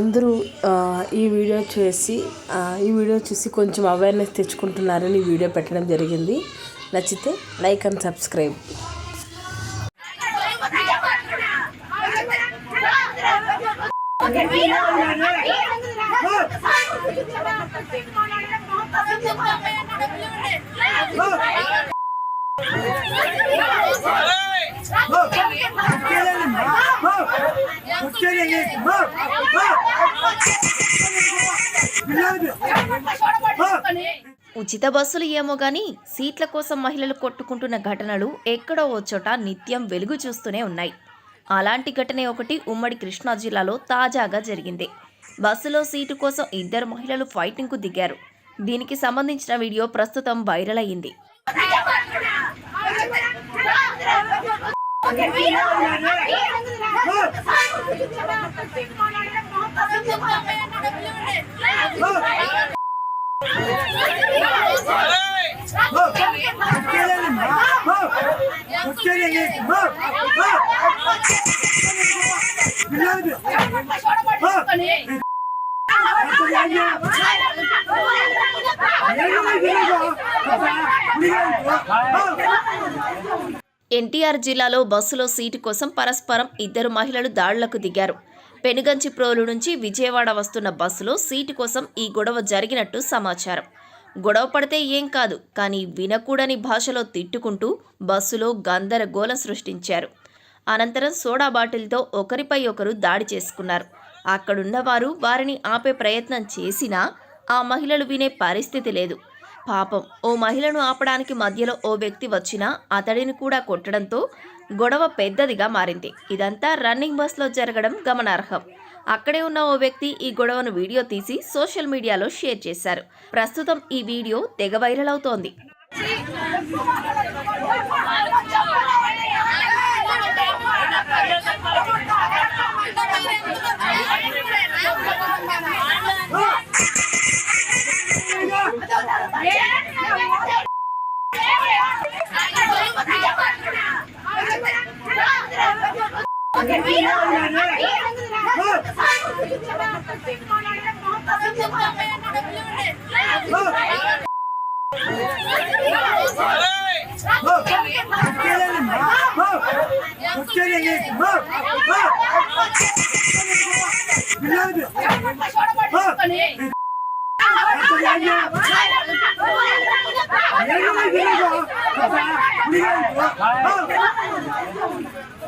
అందరూ ఈ వీడియో చూసి ఈ వీడియో చూసి కొంచెం అవేర్నెస్ తెచ్చుకుంటున్నారని ఈ వీడియో పెట్టడం జరిగింది. నచ్చితే లైక్ అండ్ సబ్స్క్రైబ్ ఉచిత బస్సులు ఏమో గాని సీట్ల కోసం మహిళలు కొట్టుకుంటున్న ఘటనలు ఎక్కడో ఓ చోట నిత్యం వెలుగు చూస్తూనే ఉన్నాయి. అలాంటి ఘటనే ఒకటి ఉమ్మడి కృష్ణా జిల్లాలో తాజాగా జరిగింది. బస్సులో సీటు కోసం ఇద్దరు మహిళలు ఫైటింగ్కు దిగారు. దీనికి సంబంధించిన వీడియో ప్రస్తుతం వైరల్ అయింది Hey! ఎన్టీఆర్ జిల్లాలో బస్సులో సీటు కోసం పరస్పరం ఇద్దరు మహిళలు దాడులకు దిగారు. పెనుగంచిప్రోలు నుంచి విజయవాడ వస్తున్న బస్సులో సీటు కోసం ఈ గొడవ జరిగినట్టు సమాచారం. గొడవ పడితే ఏం కాదు కానీ వినకూడని భాషలో తిట్టుకుంటూ బస్సులో గందరగోళం సృష్టించారు. అనంతరం సోడా బాటిల్తో ఒకరిపై ఒకరు దాడి చేసుకున్నారు. అక్కడున్నవారు వారిని ఆపే ప్రయత్నం చేసినా ఆ మహిళలు వినే పరిస్థితి లేదు. పాపం. ఓ మహిళను ఆపడానికి మధ్యలో ఓ వ్యక్తి వచ్చినా అతడిని కూడా కొట్టడంతో గొడవ పెద్దదిగా మారింది. ఇదంతా రన్నింగ్ బస్లో జరగడం గమనార్హం. అక్కడే ఉన్న ఓ వ్యక్తి ఈ గొడవను వీడియో తీసి సోషల్ మీడియాలో షేర్ చేశారు. ప్రస్తుతం ఈ వీడియో తెగ వైరల్ అవుతోంది. పిల్లలు